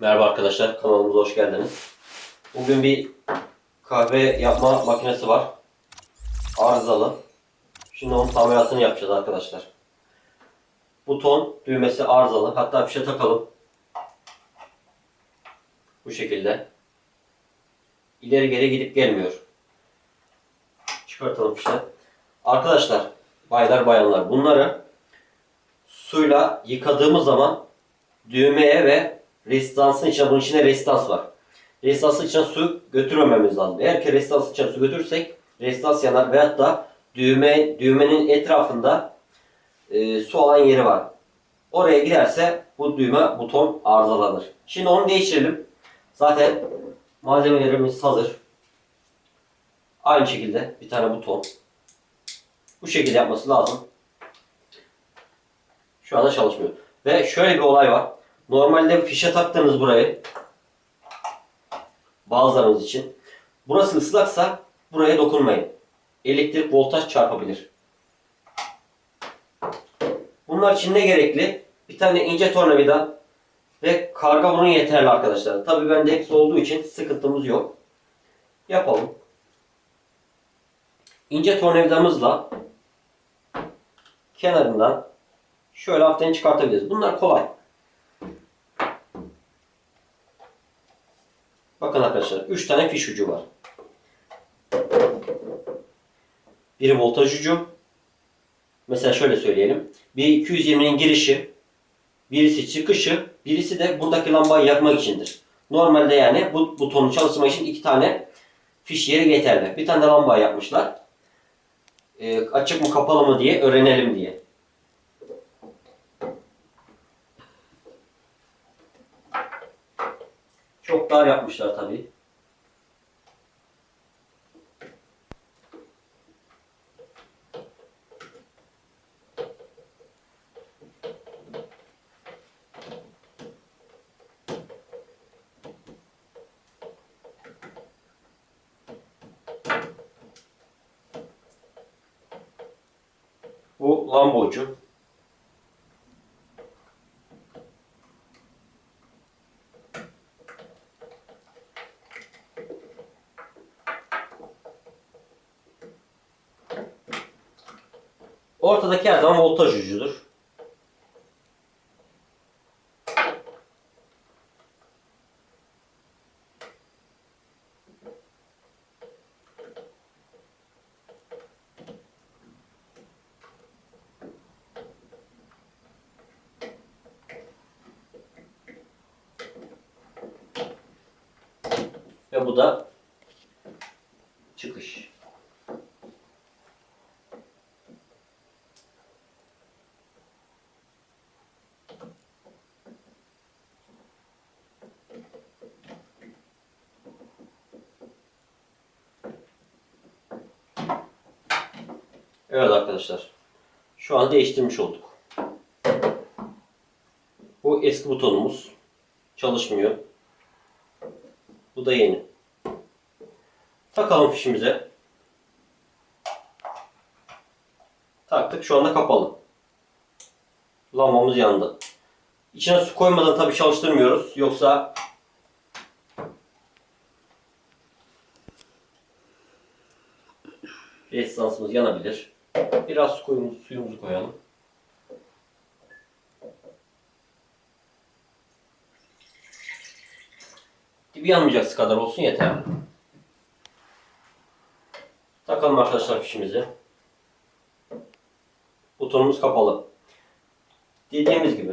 Merhaba arkadaşlar, kanalımıza hoş geldiniz. Bugün bir kahve yapma makinesi var. Arızalı. Şimdi onun tamiratını yapacağız arkadaşlar. Buton düğmesi arızalı. Hatta bir şey takalım. Bu şekilde. İleri geri gidip gelmiyor. Çıkartalım işte. Arkadaşlar, baylar bayanlar bunları suyla yıkadığımız zaman düğmeye ve resistansın içine bunun içinde resistans var. Resistansın içine su götürmememiz lazım. Eğer ki resistansın içine su götürürsek resistans yanar veyahut da düğme düğmenin etrafında e, su alan yeri var. Oraya giderse bu düğme buton arızalanır. Şimdi onu değiştirelim. Zaten malzemelerimiz hazır. Aynı şekilde bir tane buton. Bu şekilde yapması lazım. Şu anda çalışmıyor. Ve şöyle bir olay var. Normalde fişe taktığınız burayı bazılarımız için burası ıslaksa buraya dokunmayın. Elektrik voltaj çarpabilir. Bunlar için ne gerekli? Bir tane ince tornavida ve karga bunun yeterli arkadaşlar. Tabi bende hepsi olduğu için sıkıntımız yok. Yapalım. İnce tornavidamızla kenarından şöyle hafiften çıkartabiliriz. Bunlar kolay. Bakın arkadaşlar 3 tane fiş ucu var. Biri voltaj ucu. Mesela şöyle söyleyelim. Biri 220'nin girişi, birisi çıkışı, birisi de buradaki lambayı yakmak içindir. Normalde yani bu butonu çalıştırmak için iki tane fiş yeri yeterli. Bir tane de lamba yapmışlar. Ee, açık mı kapalı mı diye öğrenelim diye. Çok dar yapmışlar tabii. Bu lamba Ortadaki her zaman voltaj ucudur. Ve bu da Evet arkadaşlar. Şu an değiştirmiş olduk. Bu eski butonumuz. Çalışmıyor. Bu da yeni. Takalım fişimize. Taktık. Şu anda kapalı. Lambamız yandı. İçine su koymadan tabii çalıştırmıyoruz. Yoksa resistansımız yanabilir. Biraz su koyumuzu, suyumuzu koyalım. Dibi yanmayacak kadar olsun yeterli. Takalım arkadaşlar fişimizi. Butonumuz kapalı. Dediğimiz gibi.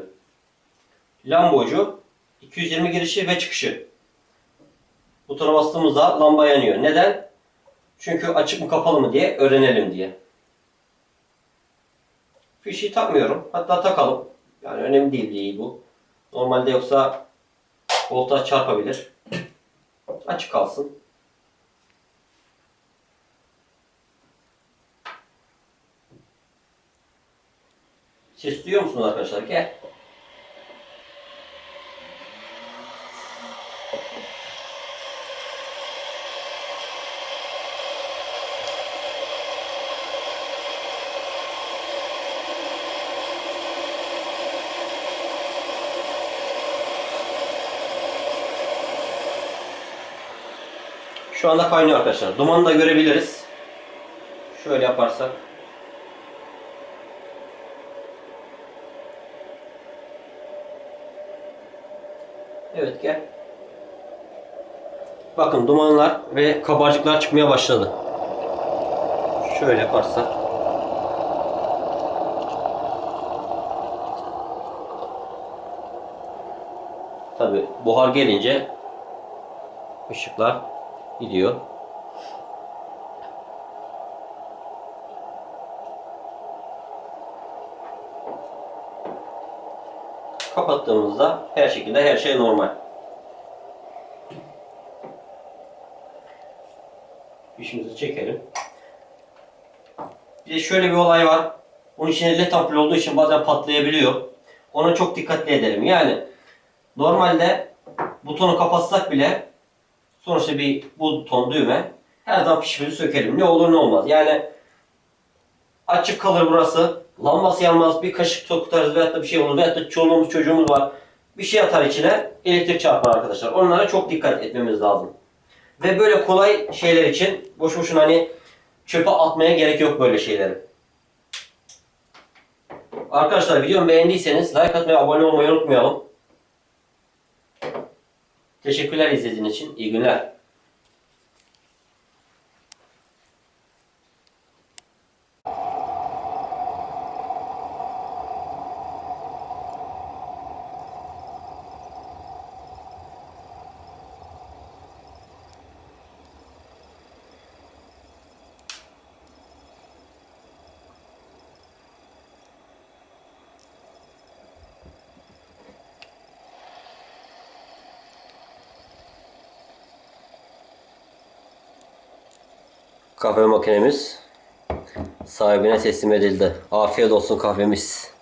Lamba ucu 220 girişi ve çıkışı. Butona bastığımızda lamba yanıyor. Neden? Çünkü açık mı kapalı mı diye öğrenelim diye. Fişi takmıyorum. Hatta takalım. Yani önemli değil değil bu. Normalde yoksa voltaj çarpabilir. Açık kalsın. Ses duyuyor musunuz arkadaşlar? Gel. Şu anda kaynıyor arkadaşlar. Dumanı da görebiliriz. Şöyle yaparsak. Evet gel. Bakın dumanlar ve kabarcıklar çıkmaya başladı. Şöyle yaparsak. Tabi buhar gelince ışıklar gidiyor. Kapattığımızda her şekilde her şey normal. Fişimizi çekelim. Bir de şöyle bir olay var. Bunun içinde led ampul olduğu için bazen patlayabiliyor. Ona çok dikkatli edelim. Yani normalde butonu kapatsak bile sonuçta bir buton düğme her zaman fişimizi sökelim. Ne olur ne olmaz. Yani açık kalır burası. Lambası yanmaz. Bir kaşık sokutarız veyahut da bir şey olur. Veyahut da çoluğumuz çocuğumuz var. Bir şey atar içine elektrik çarpar arkadaşlar. Onlara çok dikkat etmemiz lazım. Ve böyle kolay şeyler için boş boşuna hani çöpe atmaya gerek yok böyle şeyleri. Arkadaşlar videomu beğendiyseniz like atmayı, abone olmayı unutmayalım. Teşekkürler izlediğiniz için. İyi günler. Kahve makinemiz sahibine teslim edildi. Afiyet olsun kahvemiz.